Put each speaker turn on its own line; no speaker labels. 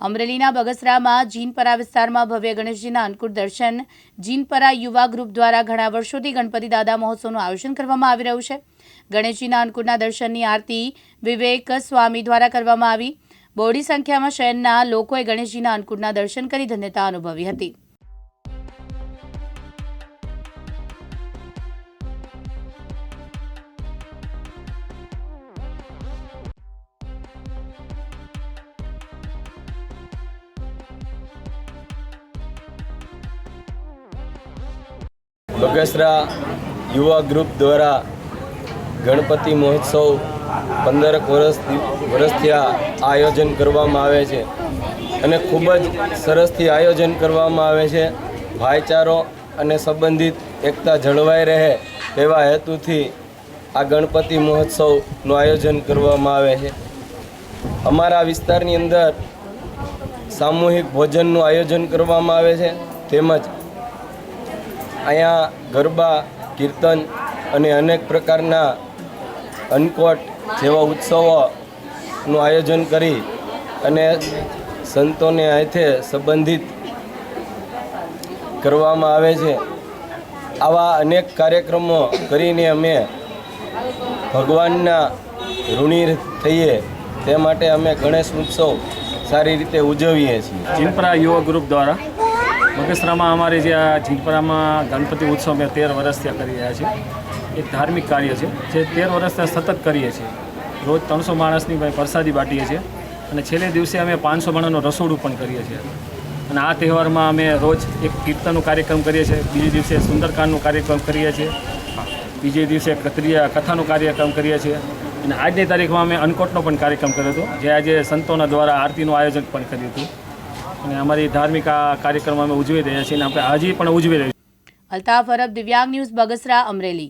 અમરેલીના બગસરામાં જીનપરા વિસ્તારમાં ભવ્ય ગણેશજીના અંકુટ દર્શન. જીનપરા યુવા ગ્રુપ દ્વારા ઘણા વર્ષોથી ગણપતિ દાદા મહોત્સવનું આયોજન કરવામાં આવી રહ્યું છે. ગણેશજીના અંકુટના દર્શનની આરતી વિવેક સ્વામી દ્વારા કરવામાં આવી. બહોળી સંખ્યામાં શહેરના લોકોએ ગણેશજીના અંકુટના દર્શન કરી ધન્યતા અનુભવી હતી.
બગસરા યુવા ગ્રુપ દ્વારા ગણપતિ મહોત્સવ પંદરક વર્ષ વર્ષથી આયોજન કરવામાં આવે છે. અને ખૂબ જ સરસથી આયોજન કરવામાં આવે છે. ભાઈચારો અને સંબંધિત એકતા જળવાઈ રહે તેવા હેતુથી આ ગણપતિ મહોત્સવનું આયોજન કરવામાં આવે છે. અમારા વિસ્તારની અંદર સામૂહિક ભોજનનું આયોજન કરવામાં આવે છે. તેમજ અહીંયા ગરબા, કીર્તન અને અનેક પ્રકારના અન્નકોટ જેવા ઉત્સવોનું આયોજન કરી અને સંતોને હાથે સંબંધિત કરવામાં આવે છે. આવા અનેક કાર્યક્રમો કરીને અમે ભગવાનના ઋણી થઈએ તે માટે અમે ગણેશ ઉત્સવ સારી રીતે ઉજવીએ છીએ.
ચિંપરા યુવા ગ્રુપ દ્વારા બગસરામાં અમારે જે આ જીંતપરામાં ગણપતિ ઉત્સવ અમે તેર વર્ષથી કરી રહ્યા છીએ. એક ધાર્મિક કાર્ય છે, જે તેર વર્ષથી સતત કરીએ છીએ. રોજ ત્રણસો માણસની પ્રસાદી બાટીએ છીએ અને છેલ્લે દિવસે અમે પાંચસો માણસનું રસોડું પણ કરીએ છીએ. અને આ તહેવારમાં અમે રોજ એક કીર્તનનો કાર્યક્રમ કરીએ છીએ, બીજે દિવસે સુંદરકાંડનો કાર્યક્રમ કરીએ છીએ, બીજે દિવસે કત્રિયા કથાનો કાર્યક્રમ કરીએ છીએ. અને આજની તારીખમાં અમે અન્નકોટનો પણ કાર્યક્રમ કર્યો હતો, જે આજે સંતોના દ્વારા આરતીનું આયોજન પણ કર્યું હતું. અને અમારી ધાર્મિક આ કાર્યક્રમ અમે ઉજવી રહ્યા છીએ અને આપણે હજી પણ ઉજવી રહ્યા છીએ.
અલ્તાફ અરબ દિવ્યાંગ ન્યૂઝ બગસરા અમરેલી.